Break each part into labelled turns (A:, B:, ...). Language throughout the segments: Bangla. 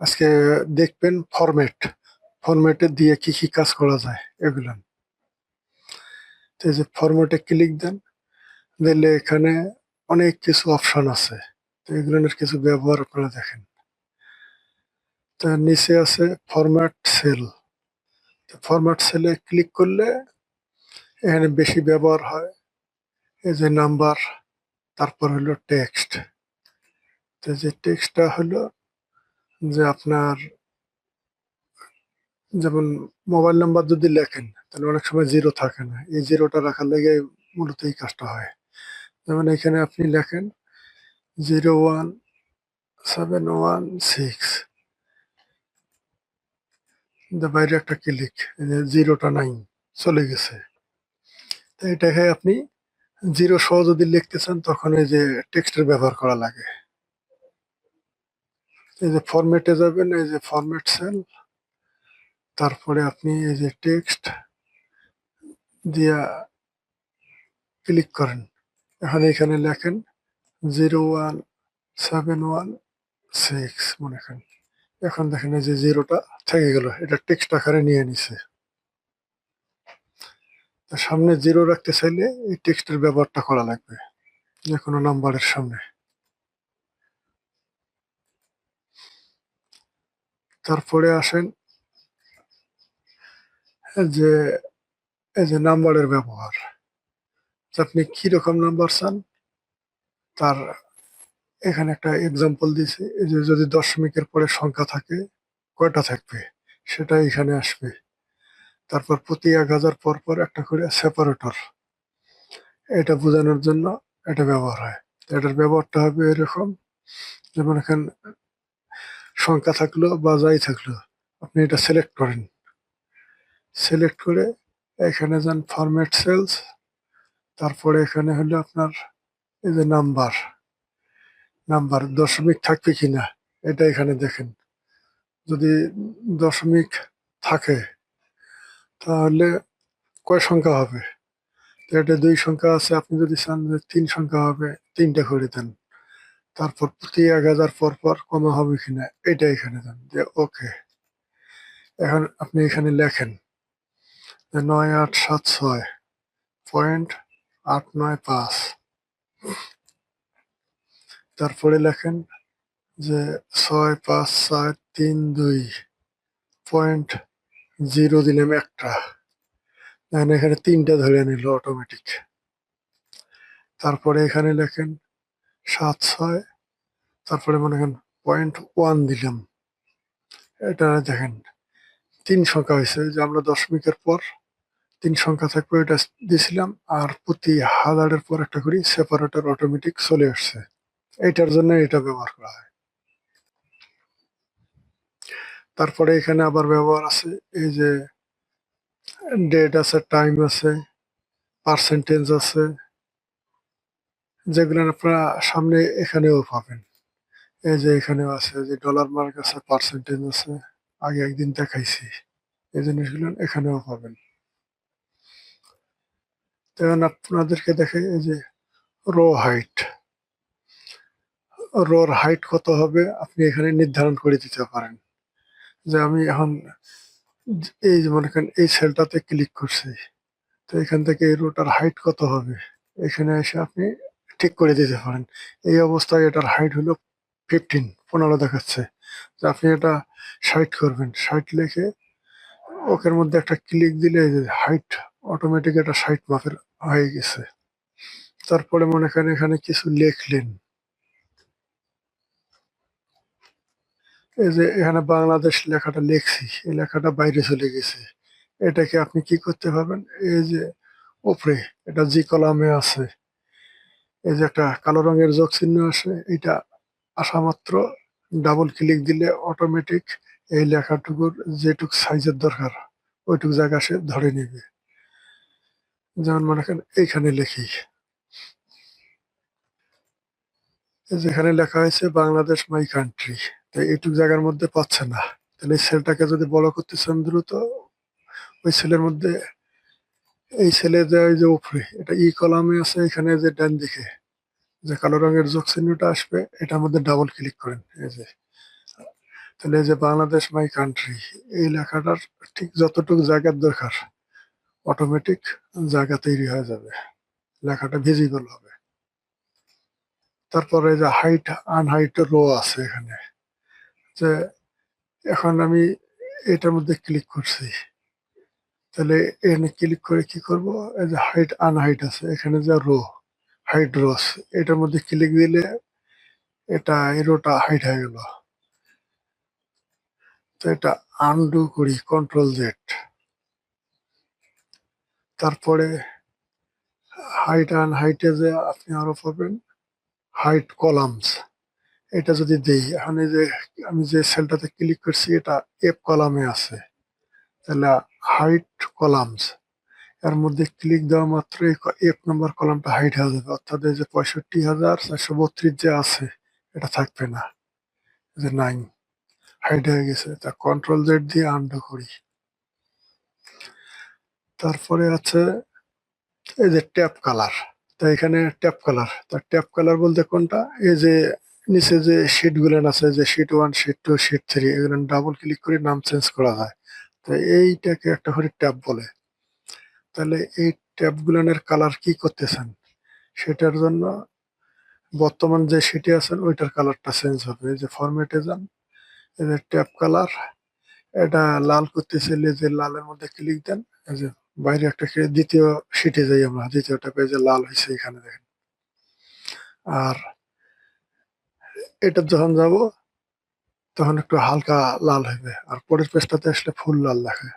A: আজকে দেখবেন ফরম্যাট ফরম্যাটে দিয়ে কি কি কাজ করা যায় এগুলো। তো যে ফরম্যাটে ক্লিক দেন, দিলে এখানে অনেক কিছু অপশন আছে। তো এগুলোর কিছু ব্যবহার আপনারা দেখেন। তো নিচে আছে ফরম্যাট সেল তো ফরম্যাট সেলে ক্লিক করলে এখানে বেশি ব্যবহার হয়। এই যে নাম্বার তারপর হলো টেক্সট তো যে টেক্সটটা হলো যে আপনার যেমন মোবাইল নাম্বার যদি লেখেন, তাহলে অনেক সময় জিরো থাকে না। এই জিরোটা রাখার লেগে মূলত এই কাজটা হয়। যেমন এখানে আপনি লেখেন zero one seven one six বাইরে একটা ক্লিক জিরোটা নাই চলে গেছে। তো এটাকে আপনি জিরো সহ যদি লিখতে চান, তখন এই যে টেক্সটের ব্যবহার করা লাগে। এই যে ফরম্যাটে যাবেন, এই যে ফরম্যাট সেল তারপরে আপনি এই যে টেক্সট দিয়া ক্লিক করেন। এখন, এখানে লেখেন zero one seven one six মনে করেন। এখন দেখেন এই যে জিরোটা থেকে গেল, এটা টেক্সট আকারে নিয়ে নিছে। সামনে জিরো রাখতে চাইলে এই টেক্সটের ব্যবহারটা করা লাগবে, যে কোনো নাম্বারের সামনে। তারপরে আসেন যে, এই যে নাম্বারের ব্যবহার। আপনি কি রকম নাম্বার চান, তার এখানে একটা এক্সাম্পল দিয়েছি যে যদি দশমিকের পরে সংখ্যা থাকে, কয়টা থাকবে, সেটা এখানে আসবে। তারপর প্রতি এক হাজার পর পর একটা করে সেপারেটর এটা বোঝানোর জন্য এটা ব্যবহার হয়। এটার ব্যবহারটা হবে এরকম, যেমন এখানে সংখ্যা থাকল বা যাই থাকল, আপনি এটা সিলেক্ট করেন। সিলেক্ট করে এখানে যান ফরম্যাট সেলস তারপরে এখানে হলো আপনার এই যে নাম্বার নাম্বার দশমিক থাকবে কিনা, এটা এখানে দেখেন। যদি দশমিক থাকে, তাহলে কয় সংখ্যা হবে? এটা দুই সংখ্যা আছে, আপনি যদি চান তিন সংখ্যা হবে, তিনটা করে দেন। তারপর প্রতি এক হাজার পর পর কমা হবে কিনা, এটা এখানে দেন, যে ওকে। এখন আপনি এখানে লেখেন নয় আট সাত ছয়, পয়েন্ট আট নয় পাঁচ। তারপরে লেখেন, যে ছয় পাঁচ ছয় তিন দুই, পয়েন্ট জিরো দিলাম একটা। এখানে তিনটা ধরে নিল অটোমেটিক তারপরে এখানে লেখেন সাত, ছয়। তারপরে মনে করেন পয়েন্ট ওয়ান দিলাম। এটা দেখেন, তিন সংখ্যা হয়েছে। যে আমরা দশমিকের পর তিন সংখ্যা থাকবে, এটা দিয়েছিলাম আর প্রতি হাজারের পর একটা করে সেপারেটর অটোমেটিক চলে আসছে। এটার জন্য এটা ব্যবহার করা হয়। তারপরে এখানে আবার ব্যবহার আছে, এই যে ডেট আছে টাইম আছে পার্সেন্টেজ আছে। যেগুলো আপনারা সামনে এখানেও পাবেন। এই যে এখানেও আছে, যে ডলার মার্ক আছে পার্সেন্টেজ আছে, আগে একদিন দেখাইছি। এই জিনিসগুলো এখানেও পাবেন। তেমন আপনাদেরকে দেখে এই যে রো হাইট রোর হাইট কত হবে আপনি এখানে নির্ধারণ করে দিতে পারেন। যে আমি এখন এই মনে করেন এই সেলটাতে ক্লিক করছি, তো এখান থেকে এই রোটার হাইট কত হবে? এখানে এসে আপনি ঠিক করে দিতে পারেন। এই অবস্থায় এটার হাইট হলো ফিফটিন পনেরো দেখাচ্ছে। যে আপনি এটা ষাট করবেন। ষাট লিখে ওকের মধ্যে একটা ক্লিক দিলে হাইট অটোমেটিক এটা ষাট মাপের হয়ে গেছে। তারপরে মনে করেন এখানে কিছু লিখলেন। এই যে এখানে বাংলাদেশ লেখাটা লিখছি, এই লেখাটা বাইরে চলে গেছে। এটাকে আপনি কি করতে পারবেন? এই যে ওপরে এটা জি কলামে আছে এই যে একটা কালো রঙের যোগ চিহ্ন আছে এটা আসা মাত্র। ডাবল ক্লিক দিলে অটোমেটিক এই লেখাটুকুর যেটুক সাইজের দরকার, ওইটুক জায়গা সে ধরে নেবে। যেমন মনে করেন এইখানে লেখি। যেখানে লেখা হয়েছে বাংলাদেশ মাই কান্ট্রি তাই এইটুক জায়গার মধ্যে পাচ্ছে না। তাহলে সেলটাকে যদি বড় করতে চান দ্রুত, ওই সেলের মধ্যে এই ছেলে যে ওই যে উপরে, এটা ই কলামে আছে এখানে যে ডান দিকে, যে কালো রঙের যোগ চিহ্নটা আসবে, এটার মধ্যে ডাবল ক্লিক করেন, এই যে। তাহলে যে বাংলাদেশ মাই কান্ট্রি এই লেখাটার ঠিক যতটুকু জায়গার দরকার অটোমেটিক জায়গা তৈরি হয়ে যাবে, লেখাটা ভিজিবল হবে। তারপরে যে হাইট আনহাইট রো আছে এখানে, যে এখন আমি এটার মধ্যে ক্লিক করছি। তাহলে এখানে ক্লিক করে কি করব? এই যে হাইট আনহাইট আছে, এখানে যে রো হাইট রোস এটার মধ্যে ক্লিক দিলে এটা এই রোটা হাইট হয়ে গেল। তো এটা আনডু করি কন্ট্রোল জেড তারপরে হাইট আন হাইটে যে আপনি আরও পাবেন হাইট কলামস এটা যদি দেই, এখন যে আমি যে সেলটাতে ক্লিক করছি, এটা এফ কলামে আছে। তাহলে হাইট কলামস এর মধ্যে ক্লিক দেওয়া মাত্র এক নম্বর কলামটা হাইট হয়ে যাবে। অর্থাৎ এই যে পঁয়ষট্টি হাজার চারশো বত্রিশ যে আছে, এটা থাকবে না। যে নাইন হাইট হয়ে গেছে। তা কন্ট্রোল জেড দিয়ে আন্ডু করি। তারপরে আছে এই যে ট্যাপ কালার তা এখানে ট্যাপ কালার তা ট্যাপ কালার বলতে কোনটা? এই যে নিচে যে শিট গুলেন আছে, যে sheet one sheet two sheet three এগুলো ডাবল ক্লিক করে নাম চেঞ্জ করা যায়। তো এইটাকে একটা করে ট্যাব বলে। তাহলে এই ট্যাব গুলানের কালার কি করতেছেন? সেটার জন্য বর্তমান যে শিটে আছেন ওইটার কালারটা চেঞ্জ হবে। এই যে ফরম্যাটে যান, এই যে ট্যাব কালার, এটা লাল করতে চাইলে যে লালের মধ্যে ক্লিক দেন। এই যে বাইরে একটা দ্বিতীয় শিটে যাই আমরা, দ্বিতীয়টা পেজে লাল হয়েছে এখানে দেখেন। আর এটা যখন যাব তখন একটু হালকা লাল হবে আর পরের পেজটাতে আসলে ফুল লাল দেখে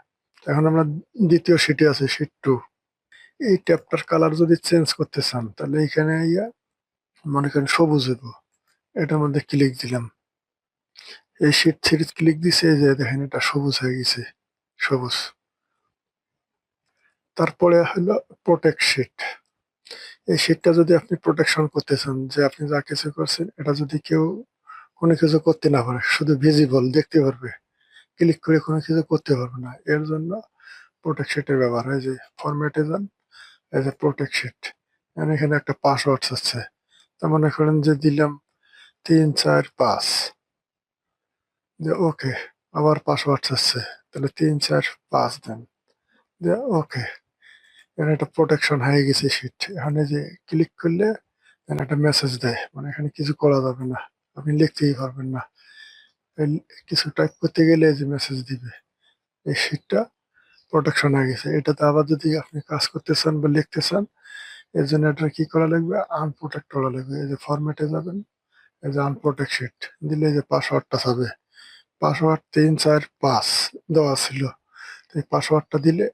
A: এখন আমরা দ্বিতীয় শিটে আছে শিট টু এই ট্যাপটার কালার যদি চেঞ্জ করতে চান, তাহলে এইখানে ইয়া, মনে করেন সবুজ হইব। এটার মধ্যে ক্লিক দিলাম। এই শিট থ্রি ক্লিক দিছে যে দেখেন এটা সবুজ হয়ে গেছে, সবুজ। তারপরে হলো প্রোটেক্ট শিট এই শিটটা যদি আপনি প্রোটেকশন করতে চান, যে আপনি যা কিছু করছেন, এটা যদি কেউ কোনো কিছু করতে না পারে, শুধু ভিজিবল দেখতে পারবে ক্লিক করে কোনো কিছু করতে পারবে না। এর জন্য প্রোটেক্ট শিটের ব্যবহার হয় যে ফরম্যাটে যান এজ এ প্রোটেক্ট শিট এখানে একটা পাসওয়ার্ড আছে, তা মনে করেন যে দিলাম তিন, চার, পাঁচ। যে ওকে আবার পাসওয়ার্ড আছে, তাহলে তিন, চার, পাঁচ দেন। যে ওকে এখানে একটা প্রোটেকশন হয়ে গেছে শিট এখানে যে ক্লিক করলে একটা মেসেজ দেয়। মানে এখানে কিছু করা যাবে না। আপনি লিখতেই পারবেন না। কিছু টাইপ করতে গেলে যে মেসেজ দিবে, এই শিটটা প্রোটেকশন হয়ে গেছে। এটাতে আবার যদি আপনি কাজ করতে চান বা লিখতে চান, এর জন্য এটা কি করা লাগবে? আনপ্রোটেক্ট করা লাগবে। এই যে ফরম্যাটে যাবেন, এই যে আনপ্রোটেক্ট শিট দিলে এই যে পাসওয়ার্ডটা হবে পাসওয়ার্ড তিন, চার, পাঁচ দেওয়া ছিল। তো এই পাসওয়ার্ডটা দিলে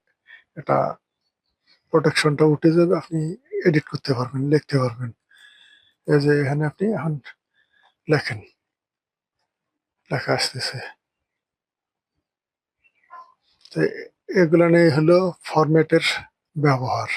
A: এটা প্রোটেকশনটা উঠে যাবে, আপনি এডিট করতে পারবেন, লিখতে পারবেন। এই যে এখানে আপনি এখন লেখেন লেখা আসতেছে। তো এগুলা নিয়ে হলো ফরম্যাটের ব্যবহার।